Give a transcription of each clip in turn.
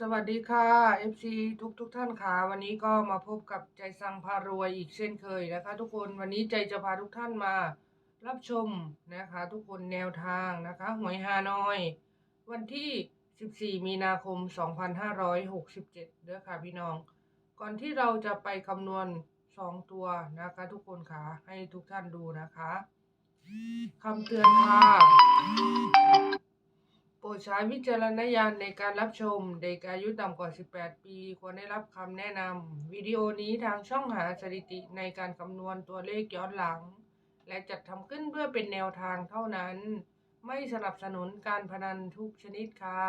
สวัสดีค่ะ FC ทุกทุกท่านค่ะ วันนี้ก็มาพบกับใจสังพารวยอีกเช่นเคยนะคะ ทุกคนวันนี้ใจจะพาทุกท่านมารับชมนะคะ ทุกคนแนวทางนะคะหวยฮานอย วันที่ 14 มีนาคม 2567เด้อค่ะพี่น้อง ก่อนที่เราจะไปคำนวณ 2 ตัวนะคะ ทุกคนค่ะให้ทุกท่านดูนะคะคำเตือนค่ะ รดใช้วิจารณญาณในการรับชม เด็กอายุต่ำกว่า 18 ปี ควรได้รับคำแนะนำ วิดีโอนี้ทางช่องหาสถิติในการคำนวณตัวเลขย้อนหลัง และจัดทำขึ้นเพื่อเป็นแนวทางเท่านั้น ไม่สนับสนุนการพนันทุกชนิดค่ะ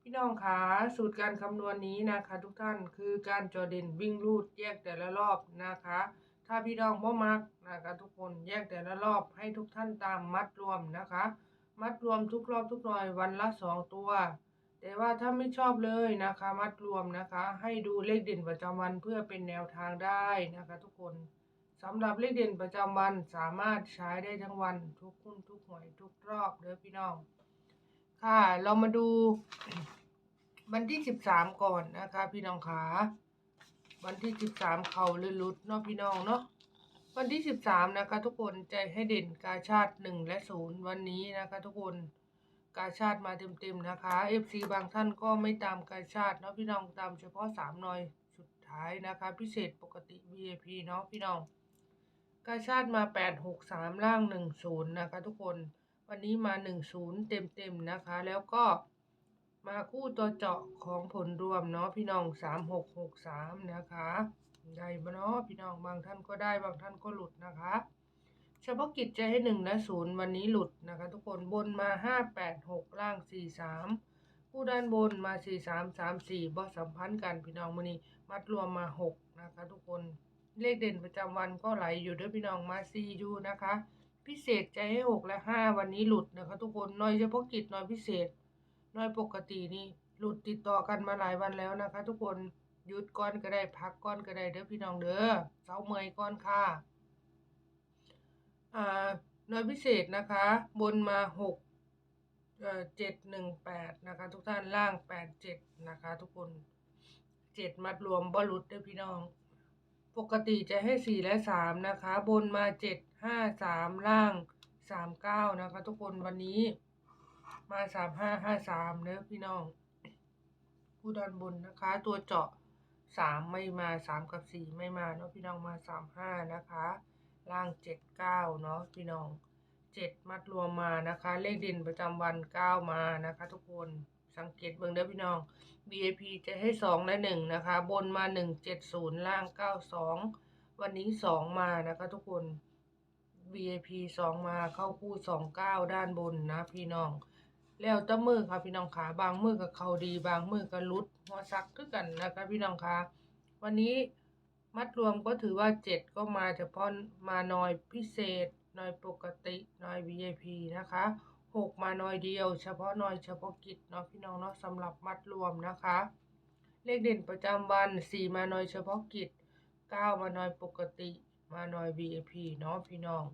พี่น้องคะสูตรการคำนวณนี้นะคะทุกท่านคือการจอเด่นวิ่งรูดแยกแต่ละรอบนะคะ ถ้าพี่น้องบ่มักนะคะทุกคนแยกแต่ละรอบให้ทุกท่านตามมัดรวมนะคะ มัดรวมทุกรอบทุกหน่อยวันละสองตัว แต่ว่าถ้าไม่ชอบเลยนะคะ มัดรวมนะคะ ให้ดูเลขเด่นประจำวันเพื่อเป็นแนวทางได้นะคะ ทุกคนสำหรับเลขเด่นประจำวันสามารถใช้ได้ทั้งวันทุกหุ้นทุกหวยทุกรอบเด้อพี่น้อง ค่ะ เรามาดูวันที่สิบสามก่อนนะคะ พี่น้องขาวันที่สิบสามเขาลื่นลุดเนาะพี่น้องเนาะ วันที่13นะคะทุกคนใจให้เด่นกาชาติ1และ0วันนี้นะคะทุกคนกาชาติมาเต็มๆนะคะ FC บางท่านก็ไม่ตามกาชาติเนาะพี่น้องตามเฉพาะ3หน่อยสุดท้ายนะคะ พิเศษปกติ VIP เนาะพี่น้องกาชาติมา8 6 3ล่าง1 0นย์นะคะ ทุกคนวันนี้มา1 0เต็มๆนะคะ แล้วก็มาคู่ตัวเจาะของผลรวมเนาะพี่น้อง3 6 6 3นะคะ ได้บ่เนาะพี่น้องบางท่านก็ได้บางท่านก็หลุดนะคะ เฉพาะกิจใจให้หนึ่งและศูนย์วันนี้หลุดนะคะ ทุกคนบนมาห้าแปดหกล่างสี่สามผู้ด้านบนมาสี่สามสามสี่บอสัมพันธ์กันพี่น้องมือนี้มัดรวมมาหกนะคะ ทุกคนเลขเด่นประจำวันก็ไหลอยู่ด้วยพี่น้องมาสี่อยู่นะคะ พิเศษใจให้หกและห้าวันนี้หลุดนะคะ ทุกคนน้อยเฉพาะกิจน้อยพิเศษน้อยปกตินี่หลุดติดต่อกันมาหลายวันแล้วนะคะ ทุกคน หยุดก้อนก็ได้พักก้อนก็ได้เด้อพี่น้องเด้อเสาเมอยก้อนค่ะอ่าน้อยพิเศษนะคะ บนมาหกเอ่อเจ็ดหนึ่งแปดนะคะ ทุกท่านล่างแปดเจ็ดนะคะ ทุกคนเจ็ดมัดรวมบอลุดเด้อพี่น้อง ปกติจะให้สี่และสามนะคะ บนมาเจ็ดห้าสามล่างสามเก้านะคะ ทุกคนวันนี้ มาสามห้าห้าสามเนอพี่น้องผู้ด้านบนนะคะ ตัวเจาะ สามไม่มาสามกับสี่ไม่มาเนาะพี่น้องมาสามห้านะคะ ล่างเจ็ดเก้าเนาะพี่น้องเจ็ดมัดรวมมานะคะ เลขด่นประจำวันเก้ามานะคะ ทุกคนสังเกตเบิ่งเด้อพี่น้อง BAP จะให้สองและหนึ่งนะคะ บนมาหนึ่งเจ็ดศูนย์ล่างเก้าสองวันนี้สองมานะคะทุกคน BAP สองมาเข้าคู่สองเก้าด้านบนนะพี่น้อง แล้วแตะมือค่ะพี่น้องขาบางมือกับเขาดี บางมือกับลุดหัวซักคือกันนะคะพี่น้องคะวันนี้มัดรวมก็ถือว่าเจ็ดก็มาเฉพาะมาน้อยพิเศษน้อยปกติน้อย VIP นะคะหกมาน้อยเดียว เฉพาะน้อยเฉพาะกิจเนาะพี่น้องเนาะสำหรับมัดรวมนะคะ เลขเด่นประจำวันสี่มาน้อยเฉพาะกิจเก้ามาน้อยปกติ มาน้อย VIP เนาะพี่น้อง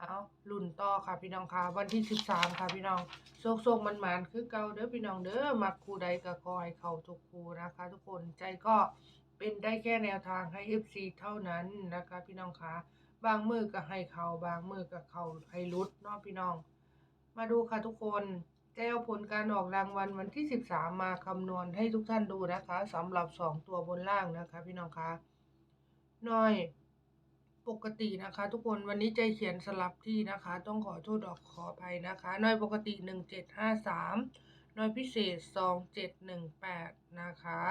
เอารุ่นต่อค่ะพี่น้องค่ะ วันที่สิบสามค่ะพี่น้องโซกโซกมันหมานคือเก่าเด้อพี่น้องเด้อมักคู่ใดก็คอยเขาทุกคู่นะคะ ทุกคนใจก็เป็นได้แค่แนวทางให้ FC เท่านั้นนะคะ พี่น้องค่ะบางมือก็ให้เขาบางมือก็เขาให้รุดเนาะพี่น้อง มาดูค่ะทุกคนจะเอาผลการออกรางวัลวันที่ 13 มาคำนวณให้ทุกท่านดูนะคะสำหรับ 2 ตัวบนล่างนะคะ พี่น้องคะน้อย ปกตินะคะ ทุกคนวันนี้ใจเขียนสลับที่นะคะ ต้องขอโทษออกขออภัยนะคะน้อยปกติ 1753น้อยพิเศษ 2718 นะคะ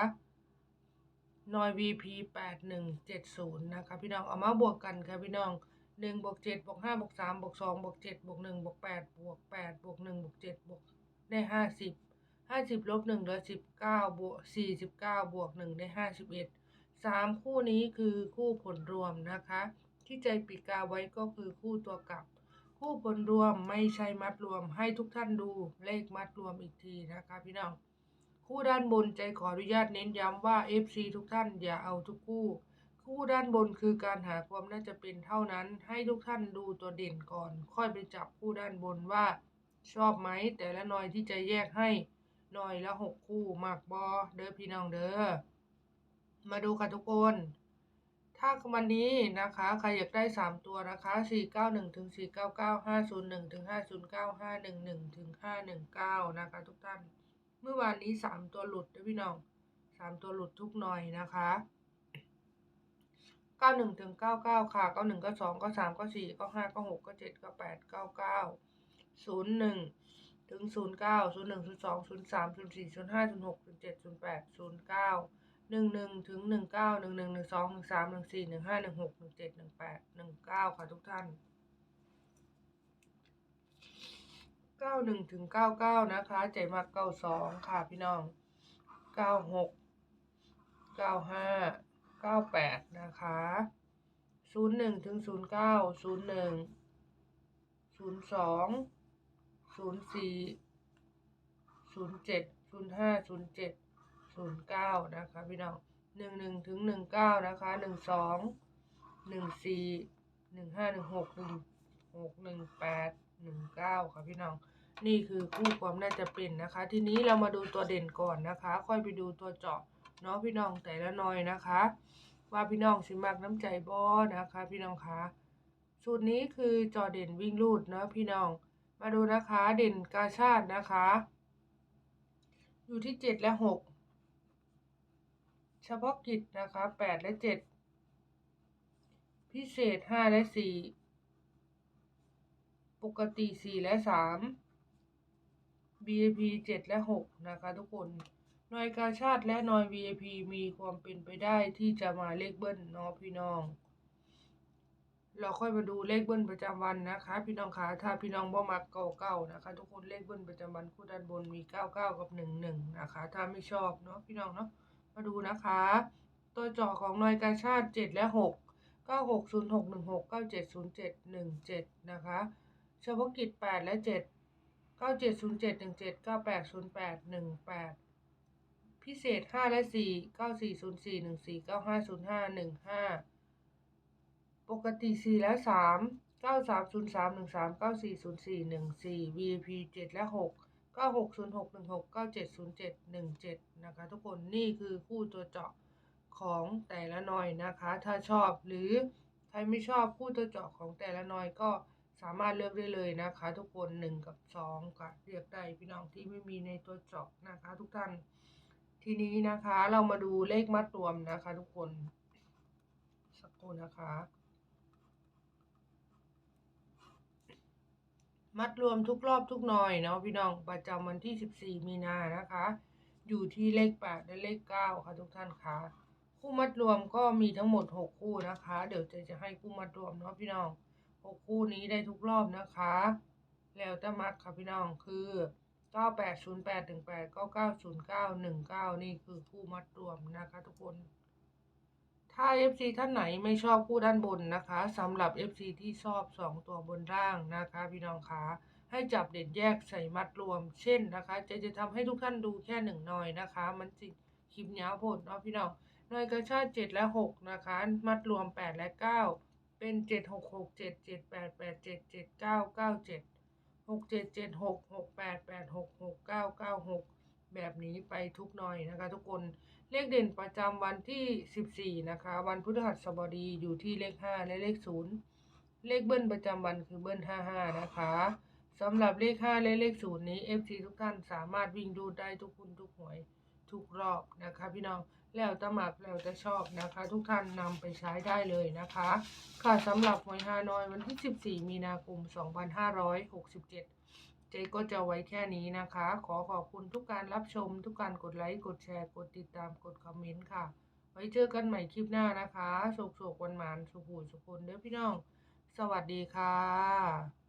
น้อย VP 8170 นะคะ พี่น้องเอามาบวกกันค่ะพี่น้อง1บวก7บวก5บวก3บวก2บวก7บวก1บวก8บวก8บวก1บวก7บวกได้ 50 50ลบ1เหลือ19บวก49บวก1ได้ 51สามคู่นี้คือคู่ผลรวมนะคะ ที่ใจปีกาไว้ก็คือคู่ตัวกลับ คู่ผลรวมไม่ใช่มัดรวม ให้ทุกท่านดูเลขมัดรวมอีกทีนะคะพี่น้องคู่ด้านบนใจขออนุญาตเน้นย้ำว่า FC ทุกท่านอย่าเอาทุกคู่ คู่ด้านบนคือการหาความน่าจะเป็นเท่านั้น ให้ทุกท่านดูตัวเด่นก่อน ค่อยไปจับคู่ด้านบนว่า ชอบไหมแต่ละหน่อยที่จะแยกให้หน่อยละหกคู่มากบอเด้อพี่น้องเด้อมาดูค่ะทุกคน ถ้าวันนี้นะคะ ใครอยากได้ 3 ตัวนะคะ 491ถึง499 501ถึง509 511ถึง519 นะคะ ทุกท่าน เมื่อวานนี้ 3 ตัวหลุดนะพี่น้อง 3 ตัวหลุดทุกหน่อยนะคะ91ถึง99 ค่ะ 91 92 93 94 95 96 97 98 99 01ถึง09 01 02 03 04 05 06 07 08 09 หนึ่งหนึ่งถึงหนึ่งเก้าหนึ่งหนึ่งหนึ่งสองหนึ่งสามหนึ่งสี่หนึ่งห้าหนึ่งหกหนึ่งเจ็ดหนึ่งแปดหนึ่งเก้าค่ะทุกท่านเก้าหนึ่งถึงเก้าเก้านะคะใจมากเก้าสองค่ะพี่น้องเก้าหกเก้าห้าเก้าแปดนะคะศูนย์หนึ่งถึงศูนย์เก้าศูนย์หนึ่งศูนย์สองศูนย์สี่ศูนย์เจ็ดศูนย์ห้าศูนย์เจ็ด ศูนย์เก้านะคะพี่น้องหนึ่งหนึ่งถึงหนึ่งเก้านะคะหนึ่งสองหนึ่งสี่หนึ่งห้าหนึ่งหกหนึ่งหกหนึ่งแปดหนึ่งเก้าค่ะพี่น้อง นี่คือคู่ความน่าจะเป็นนะคะ ทีนี้เรามาดูตัวเด่นก่อนนะคะ ค่อยไปดูตัวเจาะเนาะพี่น้องแต่ละหน่อยนะคะ ว่าพี่น้องสิมักน้ำใจบอนะคะ พี่น้องคะสูตรนี้คือจอเด่นวิ่งลูดเนาะพี่น้อง มาดูนะคะเด่นกาชาตินะคะ อยู่ที่เจ็ดและหก เฉพาะกิจนะคะแปดและเจ็ดพิเศษห้าและสี่ปกติสี่และสาม VIP เจ็ดและหกนะคะทุกคนหน่วยกาชาติและหน่วย VIP มีความเป็นไปได้ที่จะมาเลขเบิ้ลเนาะพี่น้อง เราค่อยมาดูเลขเบิ้ลประจำวันนะคะ พี่น้องคะถ้าพี่น้องบ่มักเก่าเก้านะคะ ทุกคนเลขเบิ้ลประจำวันคู่ด้านบนมีเก้าเก้ากับหนึ่งหนึ่งนะคะ ถ้าไม่ชอบเนาะพี่น้องเนาะ มาดูนะคะ ตัวเจาะของหน่วยกาชาติ 7 และ 6 960616 970717 นะคะเฉพาะกิจ 8 และ 7 970717 980818 พิเศษ 5 และ 4 940414 950515 ปกติ 4 และ 3 930313 940414 VIP 7 และ 6 960616 970717นะคะ ทุกคนนี่คือคู่ตัวเจาะของแต่ละหน่อยนะคะ ถ้าชอบหรือใครไม่ชอบคู่ตัวเจาะของแต่ละหน่อยก็สามารถเลือกได้เลยนะคะ ทุกคน1กับ2ค่ะเลือกได้พี่น้องที่ไม่มีในตัวเจาะนะคะ ทุกท่าน ทีนี้นะคะเรามาดูเลขมัดรวมนะคะ ทุกคนสักครู่นะคะ มัดรวมทุกรอบทุกหน่อยเนาะพี่น้องประจำวันที่ 14 มีนานะคะ อยู่ที่เลข8และเลข 9 ค่ะทุกท่านคะคู่มัดรวมก็มีทั้งหมด 6 คู่นะคะ เดี๋ยวจะจะให้คู่มัดรวมเนาะพี่น้อง 6 คู่นี้ได้ทุกรอบนะคะ แล้วแต่มัดค่ะพี่น้องคือ 9808ถึง8 9909 19 นี่คือคู่มัดรวมนะคะทุกคน ถ้า FC ท่านไหนไม่ชอบคู่ด้านบนนะคะสำหรับ FC ที่ชอบ 2 ตัวบนล่างนะคะ พี่น้องคะให้จับเด็ดแยกใส่มัดรวม เช่นนะคะจะจะทำให้ทุกท่านดูแค่หนึ่งหน่อยนะคะ มันจิคลิปยาวโพดเนาะพี่น้องหน่วยกระชาติ7และ 6 นะคะ มัดรวม 8 และ 9 เป็น 7 6 6 7 7 8 8 7 7 9 9 7 6 7 7 6 6 8 8 6 6 9 9 6 แบบนี้ไปทุกหน่อยนะคะ ทุกคน เลขเด่นประจำวันที่ 14 นะคะ วันพฤหัสบดีอยู่ที่เลข 5 และเลข 0 เลขเบิ้ลประจำวันคือเบิ้ล 55 นะคะสำหรับเลข 5 และเลข 0 นี้ FC ทุกท่านสามารถวิ่งดูได้ทุกคุณทุกหวยทุกรอบนะคะ พี่น้องแล้วแต่หมักแล้วแต่ชอบนะคะ ทุกท่านนำไปใช้ได้เลยนะคะ ค่ะสำหรับหวยฮานอยวันที่ 14 มีนาคม 2567 เจ๊ก็จะไว้แค่นี้นะคะ ขอขอบคุณทุกการรับชม ทุกการกดไลค์ กดแชร์ กดติดตาม กดคอมเมนต์ค่ะ ไว้เจอกันใหม่คลิปหน้านะคะโศกโศกวันหมานสุขูสุคนเด้อพี่น้อง สวัสดีค่ะ